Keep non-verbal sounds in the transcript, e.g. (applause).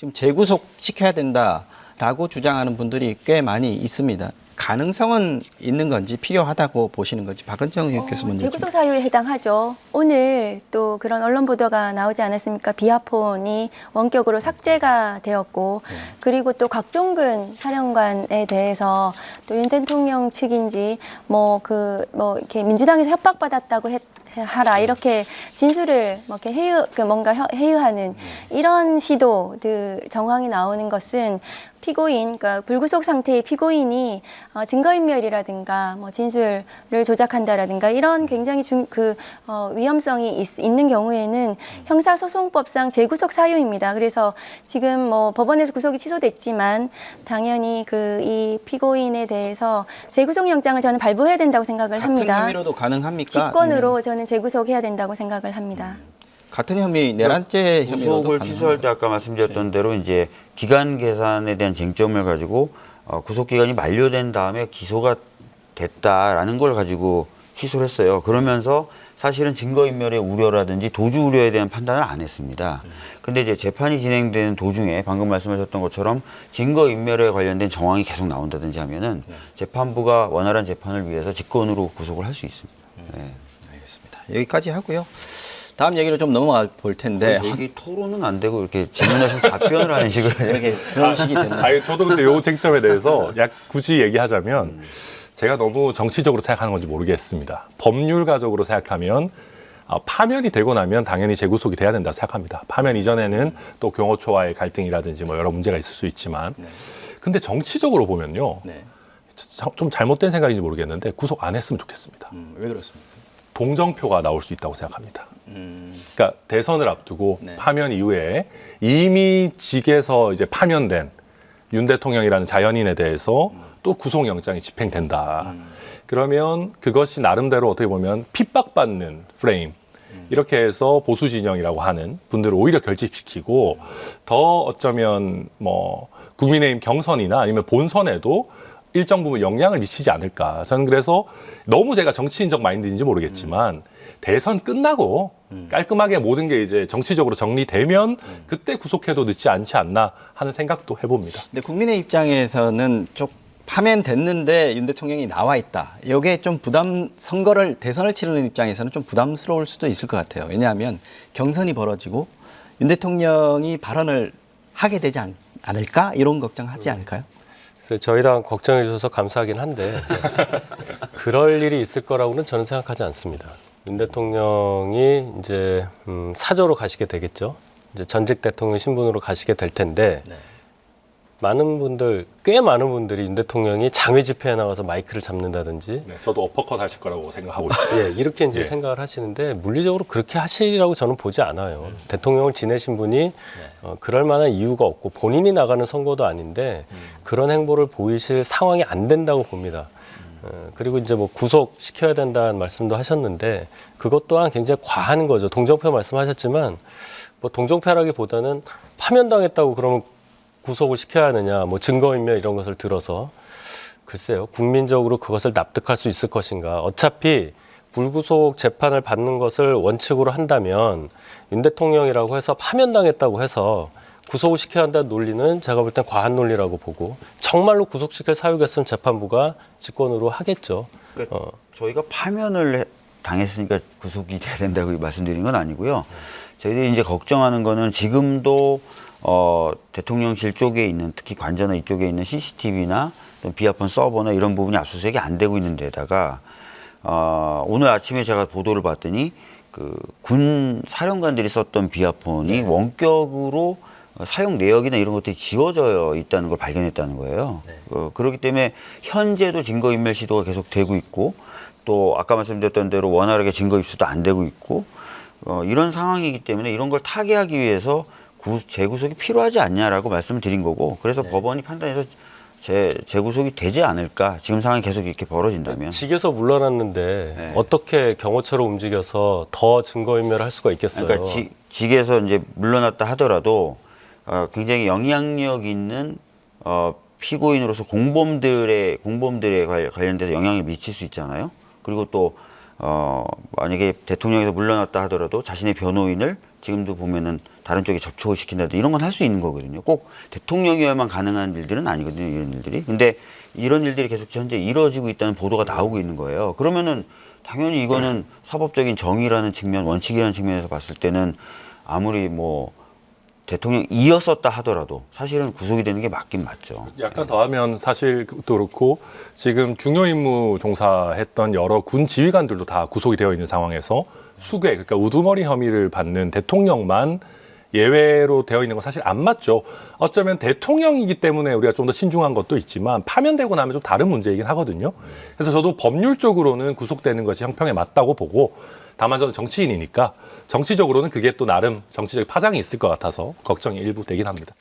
지금 재구속 시켜야 된다라고 주장하는 분들이 꽤 많이 있습니다. 가능성은 있는 건지 필요하다고 보시는 건지 박은정 의원께서 먼저 좀- 재구속 사유에 해당하죠. 오늘 또 그런 언론 보도가 나오지 않았습니까? 비하폰이 원격으로 삭제가 되었고, 그리고 또 곽종근 사령관에 대해서 또 윤 대통령 측인지 뭐 그뭐 이렇게 민주당에서 협박받았다고 했. 하라 이렇게 진술을 뭐 이렇게 회유 그 뭔가 혀- 회유하는 이런 시도들 정황이 나오는 것은 피고인 그러니까 불구속 상태의 피고인이 어, 증거인멸이라든가 뭐 진술을 조작한다라든가 이런 굉장히 중, 그 어, 위험성이 있, 있는 경우에는 형사소송법상 재구속 사유입니다. 그래서 지금 뭐 법원에서 구속이 취소됐지만 당연히 그 이 피고인에 대해서 재구속 영장을 저는 발부해야 된다고 생각을 같은 합니다. 혐의로도 가능합니까? 직권으로 음, 저는 재구속해야 된다고 생각을 합니다. 같은 혐의 내란죄 혐의로도 구속을 가능합니까? 취소할 때 아까 말씀드렸던 대로 이제 기간 계산에 대한 쟁점을 가지고 어, 구속 기간이 만료된 다음에 기소가 됐다라는 걸 가지고 취소를 했어요. 그러면서 사실은 증거인멸의 우려라든지 도주 우려에 대한 판단을 안 했습니다. 근데 이제 재판이 진행되는 도중에 방금 말씀하셨던 것처럼 증거인멸에 관련된 정황이 계속 나온다든지 하면은 재판부가 원활한 재판을 위해서 직권으로 구속을 할 수 있습니다. 네. 여기까지 하고요. 다음 얘기로 좀 넘어가 볼 텐데 여기 토론은 안 되고 이렇게 질문하시면 답변을 하는 식으로 (laughs) 이렇게 그런 식이 됐네요. 아니 저도 근데 요 쟁점에 대해서 약 굳이 얘기하자면 제가 너무 정치적으로 생각하는 건지 모르겠습니다. 법률가적으로 생각하면 아, 파면이 되고 나면 당연히 재구속이 돼야 된다 생각합니다. 파면 이전에는 또 경호처와의 갈등이라든지 뭐 여러 문제가 있을 수 있지만 근데 정치적으로 보면요 네. 자- 좀 잘못된 생각인지 모르겠는데 구속 안 했으면 좋겠습니다. 음, 왜 그렇습니까? 동정표가 나올 수 있다고 생각합니다. 음, 그러니까 대선을 앞두고 네. 파면 이후에 이미 직에서 이제 파면된 윤 대통령이라는 자연인에 대해서 또 구속영장이 집행된다. 그러면 그것이 나름대로 어떻게 보면 핍박받는 프레임 이렇게 해서 보수 진영이라고 하는 분들을 오히려 결집시키고 더 어쩌면 뭐 국민의힘 경선이나 아니면 본선에도 일정 부분 영향을 미치지 않을까. 저는 그래서 너무 제가 정치인적 마인드인지 모르겠지만 대선 끝나고 깔끔하게 모든 게 이제 정치적으로 정리되면 그때 구속해도 늦지 않지 않나 하는 생각도 해봅니다. 근데 국민의 입장에서는 좀 파면 됐는데 윤 대통령이 나와 있다. 이게 좀 부담 선거를 대선을 치르는 입장에서는 좀 부담스러울 수도 있을 것 같아요. 왜냐하면 경선이 벌어지고 윤 대통령이 발언을 하게 되지 않, 않을까 이런 걱정하지 않을까요? 그래서 저희 당 걱정해 주셔서 감사하긴 한데 그럴 일이 있을 거라고는 저는 생각하지 않습니다. 윤 대통령이 이제 음, 사저로 가시게 되겠죠. 이제 전직 대통령 신분으로 가시게 될 텐데 네. 많은 분들 꽤 많은 분들이 윤 대통령이 장외 집회에 나가서 마이크를 잡는다든지 네, 저도 어퍼컷 하실 거라고 생각하고 있습니다. 예, 이렇게 이제 예. 생각을 하시는데 물리적으로 그렇게 하시리라고 저는 보지 않아요. 대통령을 지내신 분이 어, 그럴 만한 이유가 없고 본인이 나가는 선거도 아닌데 그런 행보를 보이실 상황이 안 된다고 봅니다. 어, 그리고 이제 뭐 구속 시켜야 된다는 말씀도 하셨는데 그것 또한 굉장히 과한 거죠. 동정표 말씀하셨지만 뭐 동정표라기보다는 파면당했다고 그러면 구속을 시켜야 하느냐, 뭐 증거인멸 이런 것을 들어서 글쎄요, 국민적으로 그것을 납득할 수 있을 것인가. 어차피 불구속 재판을 받는 것을 원칙으로 한다면 윤 대통령이라고 해서 파면당했다고 해서 구속을 시켜야 한다는 논리는 제가 볼 땐 과한 논리라고 보고 정말로 구속시킬 사유겠으면 재판부가 직권으로 하겠죠. 그러니까 어. 저희가 파면을 해- 당했으니까 구속이 돼야 된다고 말씀드린 건 아니고요. 저희들이 이제 걱정하는 거는 지금도 어, 대통령실 쪽에 있는 특히 관저나 이쪽에 있는 CCTV나 비아폰 서버나 이런 부분이 압수수색이 안 되고 있는 데다가 어, 오늘 아침에 제가 보도를 봤더니 그 군 사령관들이 썼던 비아폰이 원격으로 어, 사용 내역이나 이런 것들이 지워져 있다는 걸 발견했다는 거예요. 어, 그렇기 때문에 현재도 증거인멸 시도가 계속 되고 있고 또 아까 말씀드렸던 대로 원활하게 증거 입수도 안 되고 있고 어, 이런 상황이기 때문에 이런 걸 타개하기 위해서 구, 재구속이 필요하지 않냐라고 말씀을 드린 거고 그래서 법원이 판단해서 재, 재구속이 되지 않을까 지금 상황이 계속 이렇게 벌어진다면 직에서 물러났는데 네. 어떻게 경호처로 움직여서 더 증거인멸을 할 수가 있겠어요. 그러니까 직, 직에서 이제 물러났다 하더라도 어, 굉장히 영향력 있는 어, 피고인으로서 공범들의 공범들에 관- 관련돼서 영향을 미칠 수 있잖아요. 그리고 또 어, 만약에 대통령에서 물러났다 하더라도 자신의 변호인을 지금도 보면은 다른 쪽에 접촉을 시킨다든지 이런 건 할 수 있는 거거든요. 꼭 대통령이어야만 가능한 일들은 아니거든요. 이런 일들이. 근데 이런 일들이 계속 현재 이루어지고 있다는 보도가 나오고 있는 거예요. 그러면은 당연히 이거는 사법적인 정의라는 측면, 원칙이라는 측면에서 봤을 때는 아무리 뭐 대통령 이었었다 하더라도 사실은 구속이 되는 게 맞긴 맞죠. 약간 더하면 사실 그것도 그렇고 지금 중요 임무 종사했던 여러 군 지휘관들도 다 구속이 되어 있는 상황에서 수괴 그러니까 우두머리 혐의를 받는 대통령만 예외로 되어 있는 건 사실 안 맞죠. 어쩌면 대통령이기 때문에 우리가 좀 더 신중한 것도 있지만 파면되고 나면 좀 다른 문제이긴 하거든요. 그래서 저도 법률적으로는 구속되는 것이 형평에 맞다고 보고 다만 저는 정치인이니까 정치적으로는 그게 또 나름 정치적 파장이 있을 것 같아서 걱정이 일부 되긴 합니다.